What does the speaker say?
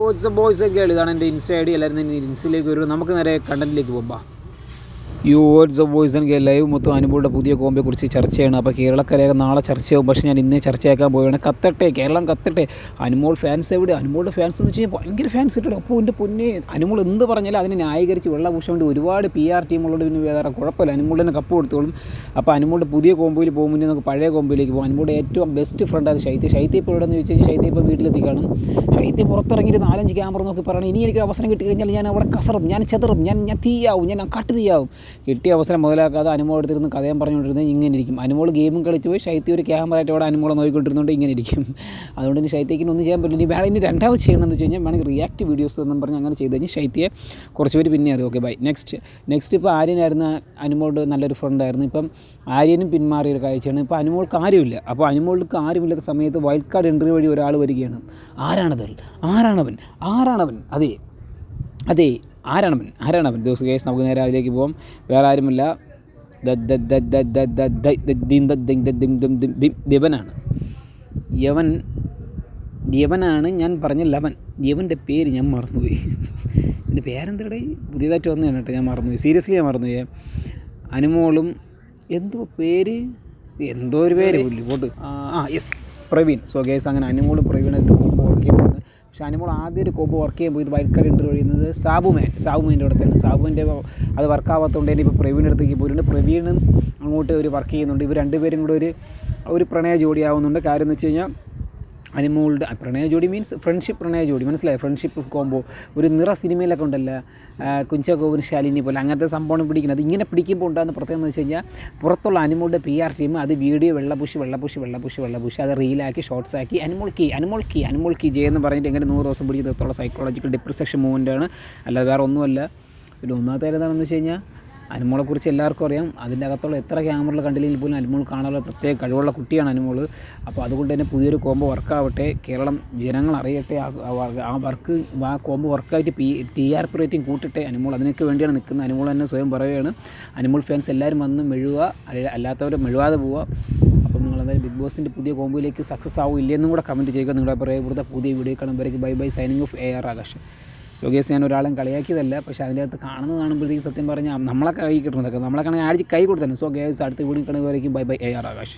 Boys boys ഒക്കെ ഇതാണ് എന്റെ ഇൻസ്റ്റ ഐ ഡി. എല്ലാവരും ഇൻസ്റ്റയിലേക്ക് വരും നമുക്ക് നേരെ കണ്ടന്റിലേക്ക് പോകാം. You words of voice and live മൊത്തം അനുഭവയുടെ പുതിയ കോമ്പയെ കുറിച്ച് ചർച്ചയാണ് അപ്പോൾ കേരളക്കരയൊക്കെ നാളെ ചർച്ചയാവും പക്ഷേ ഞാൻ ഇന്നേ ചർച്ചയാക്കാൻ പോവുകയാണ്. കത്തട്ടെ കേരളം കത്തട്ടെ. അനുമോൾ ഫാൻസ് എവിടെ? അനുമോളുടെ ഫാൻസ് എന്ന് വെച്ച് കഴിഞ്ഞാൽ ഭയങ്കര ഫാൻസ് കിട്ടും അപ്പോൾ എന്റെ പൊന്നെ അനുമോൾ എന്ത് പറഞ്ഞാലും അതിനെ ന്യായീകരിച്ച് വെള്ളപൂശാൻ വേണ്ടി ഒരുപാട് പി ആർ ടീമുള്ളതുകൊണ്ട് പിന്നെ വേറെ കുഴപ്പമില്ല. അനുമോൾ തന്നെ കപ്പ് കൊടുത്തോളും. അപ്പോൾ അനുമോളുടെ പുതിയ കോമ്പോയിൽ പോകുമ്പോൾ നമുക്ക് പഴയ കോമ്പോയിലേക്ക് പോകും. അനുമോളുടെ ഏറ്റവും ബെസ്റ്റ് ഫ്രണ്ട് അത് ശൈത്യ. ശൈത്യ ഇപ്പോൾ എവിടെയെന്ന് വെച്ച് കഴിഞ്ഞാൽ ശൈത്യ ഇപ്പോൾ വീട്ടിലെത്തി കാണും ശൈത്യ പുറത്തിറങ്ങിയിട്ട് നാലഞ്ച് ക്യാമറ നോക്കി പറയണം. ഇനി എനിക്ക് അവസരം കിട്ടി കഴിഞ്ഞാൽ ഞാൻ അവിടെ കസറും ഞാൻ ചെതറും ഞാൻ ഞാൻ തീയാവും ഞാൻ കട്ട് തീയാവും കിട്ടിയ അവസരം മുതലാക്കാതെ അനുമോൾ എടുത്തിരുന്ന് കഥയും പറഞ്ഞുകൊണ്ടിരുന്നത് ഇങ്ങനെ ഇരിക്കും അനുമോൾ ഗെയിമും കളിച്ച് പോയി ശൈത്യ ഒരു ക്യാമറ ആയിട്ട് അവിടെ അനുമോളെ നോക്കിക്കൊണ്ടിരുന്നുകൊണ്ട് ഇങ്ങനെ ഇരിക്കും അതുകൊണ്ട് ഇനി ശൈത്യയ്ക്ക് ഒന്നും ചെയ്യാൻ പറ്റില്ല. ഇനി വേണം ഇനി രണ്ടാമത് ചെയ്യണമെന്ന് വെച്ച് കഴിഞ്ഞാൽ വേണമെങ്കിൽ റിയാക്ട് വീഡിയോസ് എന്നും പറഞ്ഞ് അങ്ങനെ ചെയ്ത് കഴിഞ്ഞാൽ ശൈത്യയെ കുറച്ച് പേര് പിന്നെ അറിയും. ഓക്കെ ബൈ നെക്സ്റ്റ് നെക്സ്റ്റ് ഇപ്പോൾ ആര്യനായിരുന്ന അനുമോളുടെ നല്ലൊരു ഫ്രണ്ടായിരുന്നു ഇപ്പം ആര്യനും പിന്മാറിയ ഒരു കാഴ്ചയാണ്. ഇപ്പോൾ അനുമോൾക്ക് ആരുമില്ല. അപ്പോൾ അനുമോൾക്ക് ആരുമില്ലാത്ത സമയത്ത് വൈൽഡ് കാർഡ് എൻട്രി വഴി ഒരാൾ വരികയാണ്. ആരാണത് ആരാണവൻ? ആരാണവൻ? അതെ. അതെ. ആരാണവൻ ആരാണവൻ ദിവസം കേസ് നമുക്ക് നേരെ അതിലേക്ക് പോകാം വേറെ ആരുമില്ല ദിവനാണ് യവൻ യവനാണ് ഞാൻ പറഞ്ഞ ലവൻ യവന്റെ പേര് ഞാൻ മറന്നുപോയി എന്റെ പേരെന്തടേ പുതിയതായിട്ട് വന്നതാണ് കേട്ടോ ഞാൻ മറന്നുപോയി സീരിയസ്ലി ഞാൻ മറന്നുപോയി അനുമോളും എന്തോ പേര് എന്തോ ഒരു പേര് പോട്ട് ആ യെസ് പ്രവീൺ സോ ഗേസ് അങ്ങനെ അനുമോളും പ്രവീണായിട്ട് ആണ് അനുമോൾ ആദ്യം ഒരു കോബ് വർക്ക് ചെയ്യുമ്പോൾ പോയത് വൈറ്റ് കാർഡ് ഇന്റർവ്യൂ ചെയ്യുന്നത് സാബുമേ. സാബുമേന്റെ അടുത്താണ്. സാബുവിന്റെ അത് വർക്കാവാത്തതുകൊണ്ട് തന്നെ ഇപ്പോൾ പ്രവീൺ അടുത്തേക്ക് പോയിട്ടുണ്ട് പ്രവീണും അങ്ങോട്ട് ഒരു വർക്ക് ചെയ്യുന്നുണ്ട്. ഇവർ രണ്ടുപേരും കൂടെ ഒരു ഒരു പ്രണയ ജോഡിയാവുന്നുണ്ട് കാര്യം എന്ന് വെച്ച് കഴിഞ്ഞാൽ അനുമോളുടെ ആ, പ്രണയ ജോഡി മീൻസ് ഫ്രണ്ട്ഷിപ്പ് പ്രണയ ജോഡി. മനസ്സിലായി? ഫ്രണ്ട്ഷിപ്പ് കോംബോ ഒരു നിറ സിനിമയിലൊക്കെ ഉണ്ടല്ലോ ഗോവിന് ശാലിനി പോലെ. അങ്ങനത്തെ സംഭവം പിടിക്കുന്നത്. ഇങ്ങനെ പിടിക്കുമ്പോൾ ഉണ്ടാകുന്ന പ്രത്യേകത എന്ന് വെച്ച് കഴിഞ്ഞാൽ പുറത്തുള്ള അനിമോളുടെ പി ആർ ടീം അത് വീഡിയോ വെള്ളപൂശി വെള്ളപൂശി വെള്ളപൂശി വെള്ളപൂശി അത് റീലാക്കി ഷോർട്സ് ആക്കി അനിമോൾ കീ അനിമോൾ കീ അനിമോൾ കീ ജെ എന്ന് പറഞ്ഞിട്ട് എങ്ങനെ നൂറ് ദിവസം പിടിച്ച് തീർത്തുള്ള സൈക്കോളജിക്കൽ ഡിപ്രസെക്ഷൻ മൂവ്മെന്റ് ആണ്. അല്ലാതെ വേറെ ഒന്നുമല്ല. പിന്നെ ഒന്നാമത്തെ എന്താണെന്ന് വെച്ച് കഴിഞ്ഞാൽ അനുമോളെക്കുറിച്ച് എല്ലാവർക്കും അറിയാം. അതിന്റെ അകത്തുള്ള എത്ര ക്യാമറകൾ കണ്ടില്ലെങ്കിൽ പോലും അനുമോൾ കാണാനുള്ള പ്രത്യേക കഴിവുള്ള കുട്ടിയാണ് അനുമോൾ. അപ്പോൾ അതുകൊണ്ട് തന്നെ പുതിയൊരു കോംബോ വർക്കാവട്ടെ. കേരളം ജനങ്ങൾ അറിയട്ടെ. ആ വർക്ക് ആ combo വർക്കായിട്ട് P T R P rating കൂട്ടട്ടെ. Anumol അതിനൊക്കെ വേണ്ടിയാണ് നിൽക്കുന്നത്. അനുമോൾ തന്നെ സ്വയം പറയുകയാണ്. അനുമോൾ ഫാൻസ് എല്ലാവരും വന്ന് അല്ല- അല്ലാത്തവർ മെഴുകാതെ പോവുക. അപ്പം നിങ്ങൾ എന്തായാലും ബിഗ് ബോസിന്റെ പുതിയ കോംബോയിലേക്ക് സക്സസ് ആവും ഇല്ലെന്നും കൂടെ കമന്റ് ചെയ്യുക. നിങ്ങളുടെ അഭിപ്രായം ഇവിടുത്തെ പുതിയ video കാണുമ്പോഴേക്ക്. Bye bye. Signing off A R Akash. So guys ഞാൻ ഒരാളും കളിയാക്കിയതല്ല പക്ഷേ അതിന്റെ അകത്ത് കാണുന്നത് കാണുമ്പോഴത്തേക്ക് സത്യം പറഞ്ഞാൽ നമ്മളെ കൈ കിട്ടുന്നതൊക്കെ നമ്മളെ കണക്ക് ആഴ്ച കൈ കൊടുത്തന്നെ സോ ഗേസ് അടുത്ത് video കാണുമ്പോഴേക്കും bye bye A R Akash.